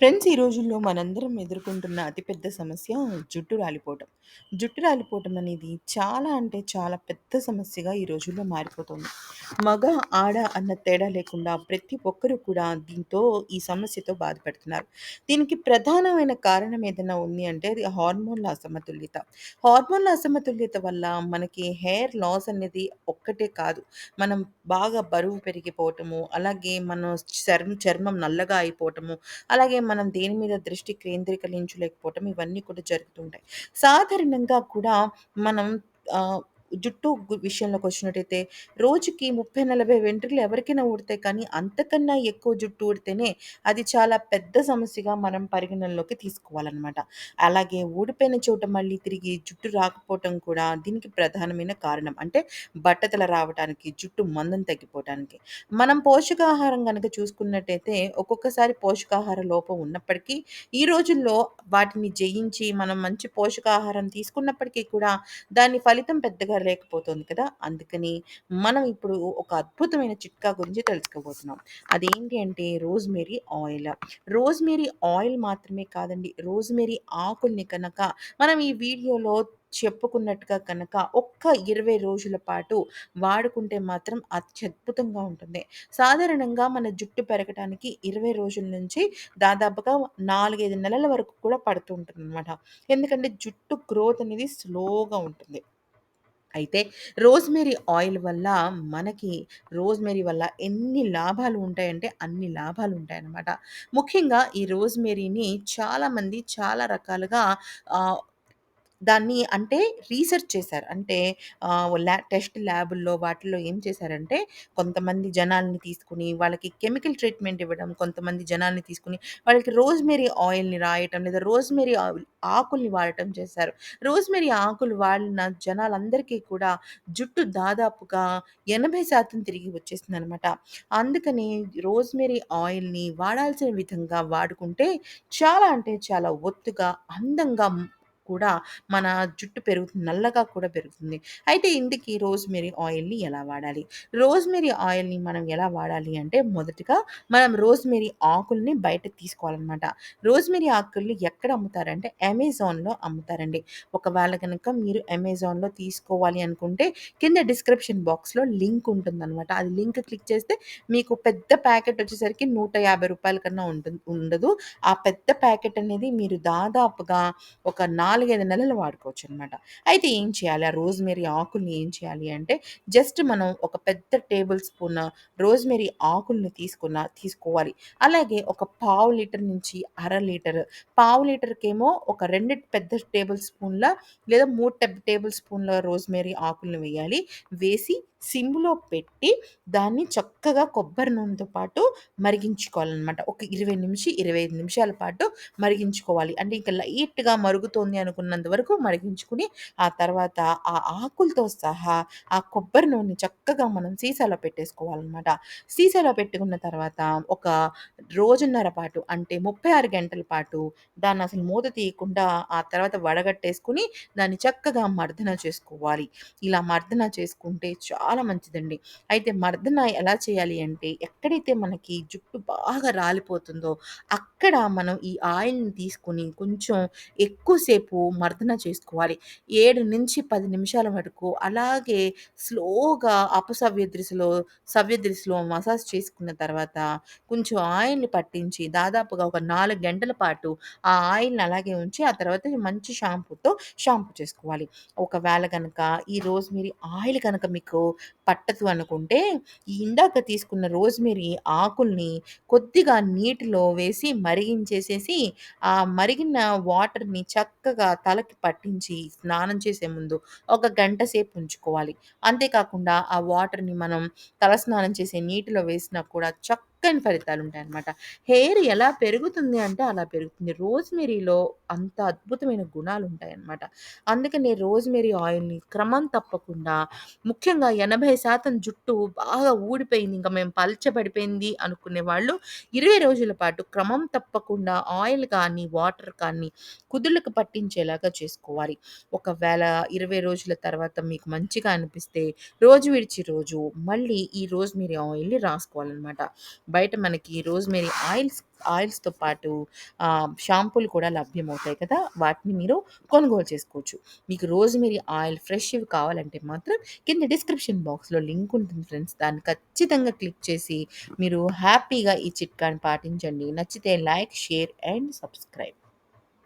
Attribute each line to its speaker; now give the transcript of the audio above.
Speaker 1: Friends ఈ రోజుల్లో మనందరం ఎదుర్కొంటున్న అతిపెద్ద సమస్య జుట్టు రాలిపోవటం. జుట్టు రాలిపోవటం అనేది చాలా అంటే చాలా పెద్ద సమస్యగా ఈ రోజుల్లో మారిపోతుంది. మగ, ఆడ అన్న తేడా లేకుండా ప్రతి ఒక్కరు కూడా దీంతో ఈ సమస్యతో బాధపడుతున్నారు. దీనికి ప్రధానమైన కారణం ఏదైనా ఉంది అంటే అది హార్మోన్ల అసమతుల్యత. హార్మోన్ల అసమతుల్యత వల్ల మనకి హెయిర్ లాస్ అనేది ఒక్కటే కాదు. మనం బాగా బరువు పెరిగిపోవటము, అలాగే మన చర్మ చర్మం నల్లగా అయిపోవటము, అలాగే మనం దేని మీద దృష్టి కేంద్రీకరించలేకపోవటం ఇవన్నీ కూడా జరుగుతుంటాయి. సాధారణంగా కూడా మనం జుట్టు విషయంలోకి వచ్చినట్టయితే రోజుకి 30, 40 వెంట్రుకలు ఎవరికైనా ఊడతాయి. కానీ అంతకన్నా ఎక్కువ జుట్టు ఊడితేనే అది చాలా పెద్ద సమస్యగా మనం పరిగణనలోకి తీసుకోవాలన్నమాట అలాగే ఊడిపోయిన చోట మళ్ళీ తిరిగి జుట్టు రాకపోవటం కూడా దీనికి ప్రధానమైన కారణం. అంటే బట్టతల రావటానికి, జుట్టు మందం తగ్గిపోవటానికి. మనం పోషకాహారం కనుక చూసుకున్నట్టయితే ఒక్కొక్కసారి పోషకాహార లోపం ఉన్నప్పటికీ, ఈ రోజుల్లో వాటిని జయించి మనం మంచి పోషకాహారం తీసుకున్నప్పటికీ కూడా దాని ఫలితం పెద్దగా లేకపోతుంది కదా! అందుకని మనం ఇప్పుడు ఒక అద్భుతమైన చిట్కా గురించి తెలుసుకోబోతున్నాం. అదేంటి అంటే రోజ్‌మెరీ ఆయిల్. రోజ్‌మెరీ ఆయిల్ మాత్రమే కాదండి. రోజ్‌మెరీ ఆకుల్ని కనుక మనం ఈ వీడియోలో చెప్పుకున్నట్టుగా కనుక ఒక్క 20 రోజుల పాటు వాడుకుంటే మాత్రం అత్యద్భుతంగా ఉంటుంది. సాధారణంగా మన జుట్టు పెరగటానికి 20 రోజుల నుంచి దాదాపుగా 4, 5 నెలల వరకు కూడా పడుతూ ఉంటుందనమాట. ఎందుకంటే జుట్టు గ్రోత్ అనేది స్లోగా ఉంటుంది. అయితే రోజ్‌మెరీ ఆయిల్ వల్ల మనకి రోజ్‌మెరీ వల్ల ఎన్ని లాభాలు ఉంటాయంటే అన్ని లాభాలు ఉంటాయన్నమాట. ముఖ్యంగా ఈ రోజ్‌మెరీని చాలామంది చాలా రకాలుగా ఆహ్, దాన్ని అంటే రీసెర్చ్ చేశారు. అంటే ఆహ్, ల్యా టెస్ట్ ల్యాబుల్లో వాటిల్లో ఏం చేశారంటే కొంతమంది జనాల్ని తీసుకొని వాళ్ళకి కెమికల్ ట్రీట్మెంట్ ఇవ్వడం, కొంతమంది జనాల్ని తీసుకొని వాళ్ళకి రోజ్‌మెరీ ఆయిల్‌ని రాయటం లేదా రోజ్‌మెరీ ఆయిల్ ఆకుల్ని వాడటం చేశారు. రోజ్‌మెరీ ఆకులు వాడిన జనాలందరికీ కూడా జుట్టు దాదాపుగా 80% తిరిగి వచ్చేసిందనమాట. అందుకని రోజ్‌మెరీ ఆయిల్‌ని వాడాల్సిన విధంగా వాడుకుంటే చాలా అంటే చాలా ఒత్తుగా, అందంగా కూడా మన జుట్టు పెరుగుతుంది. నల్లగా కూడా పెరుగుతుంది. అయితే ఇందుకు రోజ్‌మెరీ ఆయిల్‌ని ఎలా వాడాలి? రోజ్‌మెరీ ఆయిల్‌ని మనం ఎలా వాడాలి అంటే మొదటగా మనం రోజ్‌మెరీ ఆకుల్ని బయటకి తీసుకోవాలన్నమాట రోజ్‌మెరీ ఆకుల్ని ఎక్కడ అమ్ముతారంటే అమెజాన్‌లో అమ్ముతారండి. ఒకవేళ కనుక మీరు అమెజాన్‌లో తీసుకోవాలి అనుకుంటే కింద డిస్క్రిప్షన్ బాక్స్‌లో లింక్ ఉంటుందన్నమాట అది లింక్ క్లిక్ చేస్తే మీకు పెద్ద ప్యాకెట్ వచ్చేసరికి నూట యాభై రూపాయల కన్నా ఉంటుంది ఉండదు. ఆ పెద్ద ప్యాకెట్ అనేది మీరు దాదాపుగా ఒక నాలుగు నాలుగైదు నెలలు వాడుకోవచ్చు అనమాట అయితే ఏం చేయాలి? ఆ రోజ్‌మెరీ ఆకుల్ని ఏం చేయాలి అంటే జస్ట్ మనం ఒక పెద్ద టేబుల్ స్పూన్ రోజ్‌మెరీ ఆకుల్ని తీసుకున్న తీసుకోవాలి. అలాగే ఒక పావు లీటర్ నుంచి అర లీటర్, పావు లీటర్‌కేమో ఒక రెండు పెద్ద టేబుల్ స్పూన్‌ల లేదా మూడు టేబుల్ స్పూన్‌ల రోజ్‌మెరీ ఆకుల్ని వేయాలి. వేసి సిమ్‌లో పెట్టి దాన్ని చక్కగా కొబ్బరి నూనెతో పాటు మరిగించుకోవాలన్నమాట ఒక ఇరవై నిమిషం ఇరవై ఐదు నిమిషాల పాటు మరిగించుకోవాలి. అంటే ఇంకా లైట్‌గా మరుగుతోంది అనుకున్నంత వరకు మరిగించుకుని ఆ తర్వాత ఆ ఆకులతో సహా ఆ కొబ్బరి నూనె చక్కగా మనం సీసాలో పెట్టేసుకోవాలన్నమాట సీసాలో పెట్టుకున్న తర్వాత ఒక రోజున్నర పాటు అంటే 36 గంటల పాటు దాన్ని అసలు మూత తీయకుండా ఆ తర్వాత వడగట్టేసుకొని దాన్ని చక్కగా మర్దన చేసుకోవాలి. ఇలా మర్దన చేసుకుంటే చాలా మంచిదండి. అయితే మర్దన ఎలా చేయాలి అంటే ఎక్కడైతే మనకి జుట్టు బాగా రాలిపోతుందో అక్కడ మనం ఈ ఆయిల్‌ని తీసుకొని కొంచెం ఎక్కువ వరకు మర్దన చేసుకోవాలి. 7-10 నిమిషాల వరకు అలాగే స్లోగా అపసవ్య దిశలో, సవ్య దిశలో మసాజ్ చేసుకున్న తర్వాత కొంచెం ఆయిల్‌ని పట్టించి దాదాపుగా ఒక నాలుగు గంటల పాటు ఆ ఆయిల్‌ని అలాగే ఉంచి ఆ తర్వాత మంచి షాంపూతో షాంపూ చేసుకోవాలి. ఒకవేళ కనుక ఈ రోజ్మేరీ ఆయిల్ కనుక మీకు పట్టదు అనుకుంటే ఈ ఇందాక తీసుకున్న రోజ్మేరీ ఆకుల్ని కొద్దిగా నీటిలో వేసి మరిగించేసేసి ఆ మరిగిన వాటర్‌ని చక్కగా తలకి పట్టించి స్నానం చేసే ముందు ఒక గంట సేపు ఉంచుకోవాలి. అంతేకాకుండా ఆ వాటర్‌ని మనం తల స్నానం చేసే నీటిలో వేసినా కూడా చక్క చక్కని అనమాట హెయిర్ ఎలా పెరుగుతుంది అంటే అలా పెరుగుతుంది. రోజ్‌మెరీలో అంత అద్భుతమైన గుణాలు గుణాలుంటాయనమాట. అందుకనే రోజ్‌మెరీ ఆయిల్‌ని క్రమం తప్పకుండా ముఖ్యంగా 80% జుట్టు బాగా ఊడిపోయింది. ఇంకా మేము పల్చబడిపోయింది అనుకునే వాళ్ళు 20 రోజుల పాటు క్రమం తప్పకుండా ఆయిల్ కానీ, వాటర్ కానీ కుదులకు పట్టించేలాగా చేసుకోవాలి. ఒకవేళ 20 రోజుల తర్వాత మీకు మంచిగా అనిపిస్తే రోజు విడిచి రోజు మళ్ళీ ఈ రోజ్‌మెరీ ఆయిల్‌ని రాసుకోవాలనమాట. బయట మనకి రోజ్‌మెరీ ఆయిల్స్ ఆయిల్స్‌తో పాటు షాంపూలు కూడా లభ్యమవుతాయి కదా! వాటిని మీరు కొనుగోలు చేసుకోవచ్చు. మీకు రోజ్‌మెరీ ఆయిల్ ఫ్రెష్‌వి కావాలంటే మాత్రం కింద డిస్క్రిప్షన్ బాక్స్‌లో లింక్ ఉంటుంది ఫ్రెండ్స్. దాన్ని ఖచ్చితంగా క్లిక్ చేసి మీరు హ్యాపీగా ఈ చిట్కాని పాటించండి. నచ్చితే లైక్, షేర్ అండ్ సబ్స్క్రైబ్.